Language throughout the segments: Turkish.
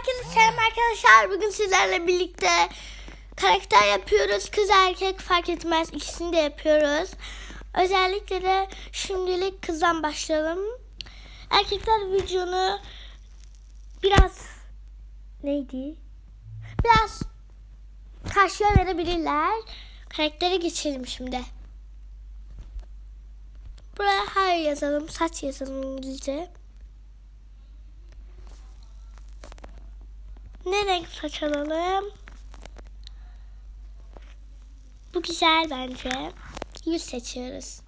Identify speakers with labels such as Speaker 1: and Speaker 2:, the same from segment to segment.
Speaker 1: Herkese selam arkadaşlar. Bugün sizlerle birlikte karakter yapıyoruz. Kız erkek fark etmez. İkisini de yapıyoruz. Özellikle de şimdilik kızdan başlayalım. Erkekler videonu biraz neydi? Biraz karşıya verebilirler. Karaktere geçelim şimdi. Buraya hayır yazalım. Saç yazalım İngilizce. Ne renk saç alalım? Bu güzel bence. Yüz seçiyoruz.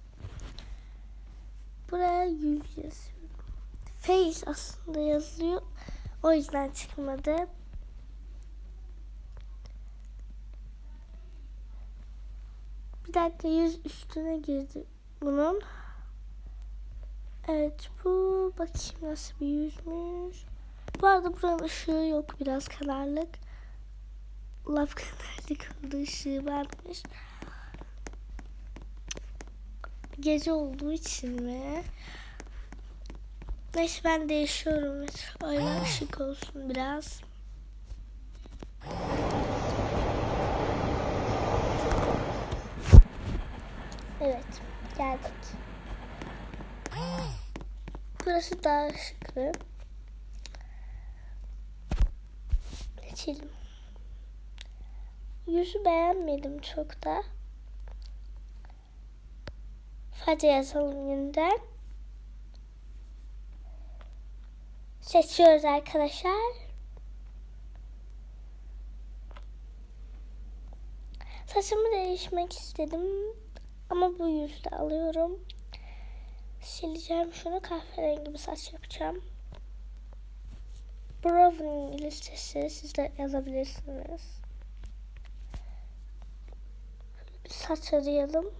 Speaker 1: Buraya yüz yazıyorum. Face aslında yazıyor. O yüzden çıkmadı. Bir dakika yüz üstüne girdi bunun. Evet bu bakayım nasıl bir yüzmüş. Bu arada buranın ışığı yok biraz karanlık. Laf karanlık oldu ışığı varmış. Gece olduğu için mi? Neyse ben değişiyorum. Öyle ışık olsun biraz. Evet geldik. Burası daha ışıklı. Geçelim. Yüzü beğenmedim çok da. Hadi yazalım yeniden. Seçiyoruz arkadaşlar. Saçımı değişmek istedim. Ama bu yüzde alıyorum. Sileceğim şunu kahverengi bir saç yapacağım. Browning listesi siz de yazabilirsiniz. Saç arayalım.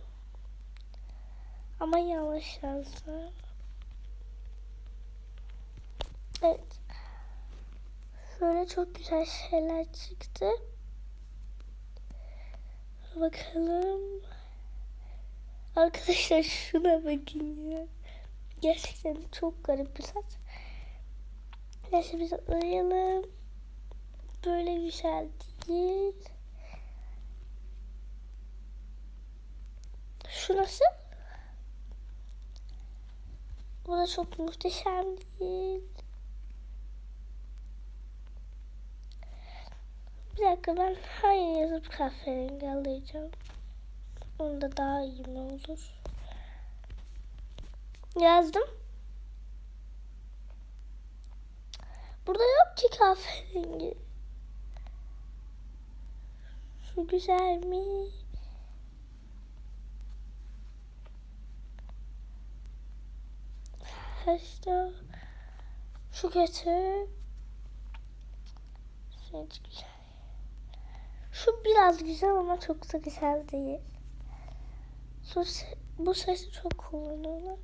Speaker 1: Ama yanlış yazdı. Evet. Şöyle çok güzel şeyler çıktı. Bakalım. Arkadaşlar şuna bakın ya. Gerçekten çok garip bir saç. Neyse biz arayalım. Böyle güzel değil. Şu nasıl? Bu da çok muhteşem değil. Bir dakika ben hayır yazıp kahverengi alacağım. Onda daha iyi mi olur? Yazdım. Burada yok ki kahverengi. Şu güzel mi? İşte şu kötü. Şu hiç güzel. Şu biraz güzel ama çok da güzel değil. Şu, bu sesi çok kullanıyorlar.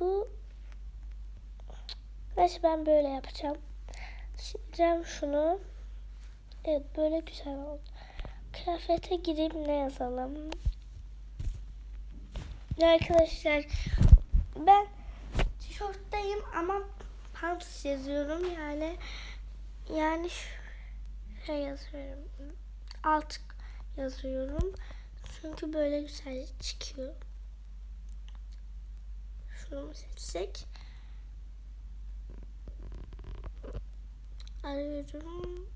Speaker 1: Bu Neyse ben böyle yapacağım. Sileceğim şunu. Evet böyle güzel oldu. Kıyafete gireyim ne yazalım? Arkadaşlar ben tişörtteyim ama pants yazıyorum yani yani şey yazıyorum alt yazıyorum çünkü böyle güzel çıkıyor. Şunu mu seçsek? Arıyorum.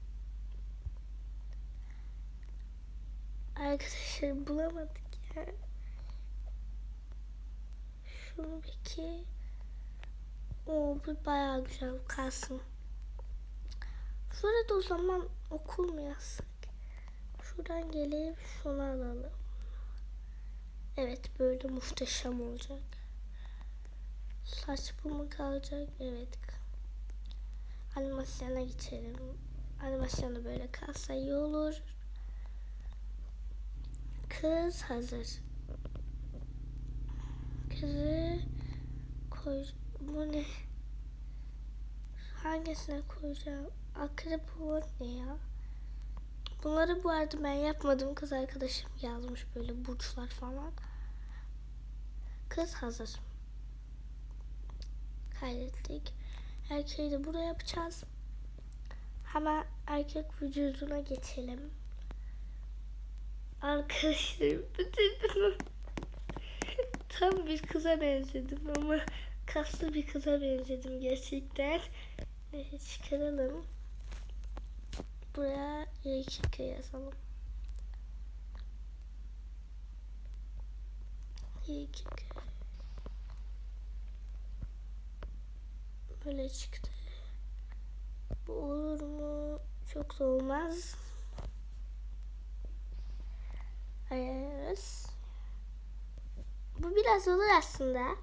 Speaker 1: Arkadaşlar bulamadık ya. Şunu peki. Oo bu bayağı güzel kalsın. Şurada o zaman okul mu yazsak? Şuradan gelip şunu alalım. Evet böyle muhteşem olacak. Saç bu mu kalacak? Evet. Animasyona geçelim. Animasyonu böyle kalsa iyi olur. Kız hazır. Kızı koy. Bu ne? Hangisine koyacağım? Akrep olan ne ya? Bunları bu arada ben yapmadım. Kız arkadaşım yazmış böyle burçlar falan. Kız hazır. Kaydettik. Erkeği de buraya yapacağız. Hemen erkek vücuduna geçelim. Arkadaşlarım bütün tam bir kıza benzedim ama kaslı bir kıza benzedim gerçekten. Neyse çıkaralım. Buraya Y2K yazalım. Y2K. Böyle çıktı. Bu olur mu? Çok da olmaz. Ayarlarız. Bu biraz olur aslında.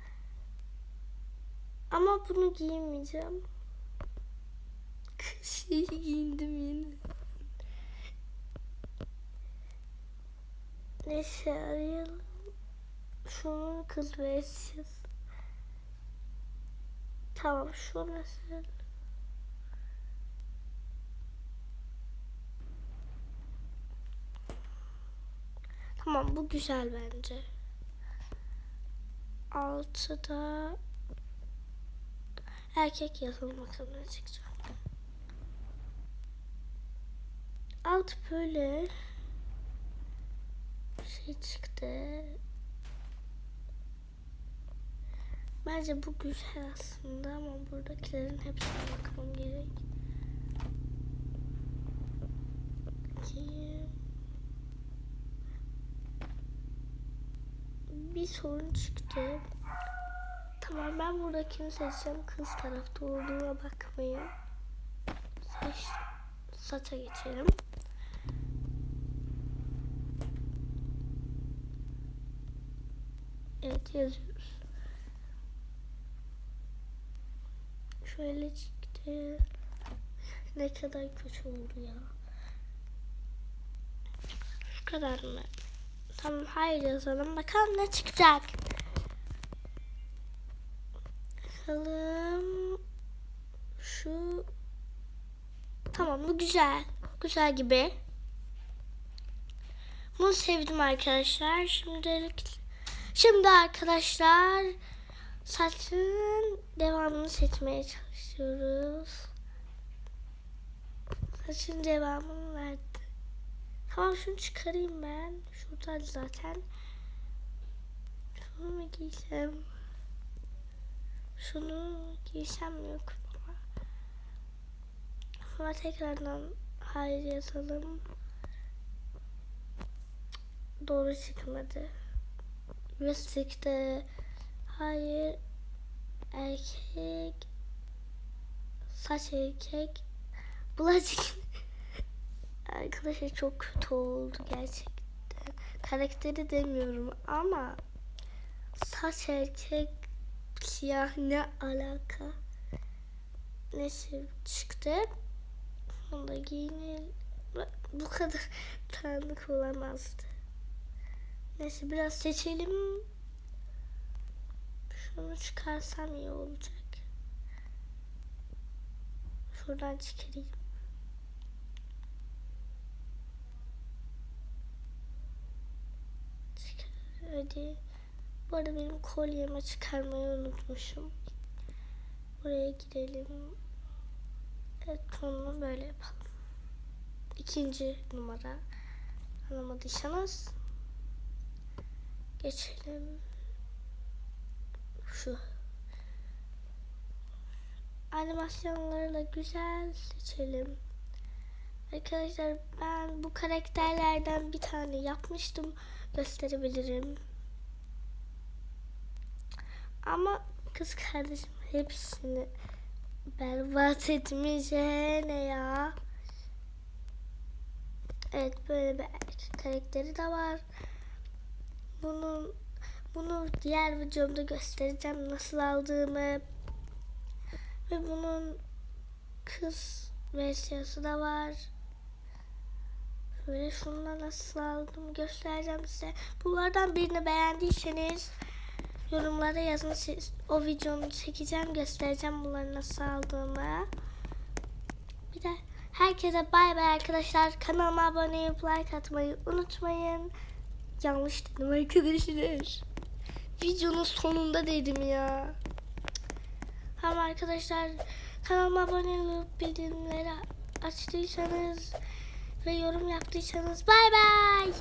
Speaker 1: Ama bunu giymeyeceğim. Şeyi giyindim yine. Neyse arayalım. Şunun kız versiyonu. Tamam şu nasıl? Tamam bu güzel bence. Altıda erkek yazalım bakalım ne çıkacak. Alt böyle şey çıktı. Bence bu güzel aslında ama buradakilerin hepsine bakmam gerek. Bakayım. Bir sorun çıktı. Tamam ben buradakini seçeceğim. Kız tarafta olduğuna bakmayın. Seç, saça geçelim. Evet yazıyoruz. Şöyle çıktı. Ne kadar kötü oldu ya. Şu kadar mı? Tamam hayır yazalım. Bakalım ne çıkacak. Bakalım. Şu. Tamam bu güzel. Güzel gibi. Bunu sevdim arkadaşlar. Şimdilik Şimdi arkadaşlar saçın devamını seçmeye çalışıyoruz. Saçın devamını verdi. Tamam şunu çıkarayım ben. Şurada zaten. Şunu mu giysem? Şunu giysem yok? Ama tekrardan hayır yazalım. Doğru çıkmadı. Müzikte hayır. Erkek. Saç erkek. Bulaşık. Arkadaşlar çok kötü oldu gerçekten. Karakteri demiyorum ama saç erkek siyah ne alaka? Neyse çıktı. Onu da giyinelim bu kadar tanıdık olamazdı. Neyse biraz seçelim. Şunu çıkarsam iyi olacak. Şuradan çıkarayım. Çıkar. Hadi. Bu arada benim kolyemi çıkarmayı unutmuşum. Buraya gidelim. Evet tonunu böyle yapalım. İkinci numara. Anlamadıysanız geçelim. Şu. Animasyonlarla güzel seçelim. Arkadaşlar ben bu karakterlerden bir tane yapmıştım. Gösterebilirim. Ama kız kardeşim hepsini berbat etmiş. Ne ya? Evet böyle bir karakteri de var. Bunun bunu diğer videomda göstereceğim nasıl aldığımı. Ve bunun kız versiyonu da var. Böyle şunla nasıl aldım göstereceğim size. Bunlardan birini beğendiyseniz yorumlara yazın. Siz, o videonu çekeceğim göstereceğim bunları nasıl aldığımı. Bir de herkese bay bay arkadaşlar. Kanalıma abone olup like atmayı unutmayın. Yanlış dedim arkadaşlar. Videonun sonunda dedim ya. Tamam arkadaşlar kanalıma abone olup bildirimleri açtıysanız ve yorum yaptıysanız bay bay.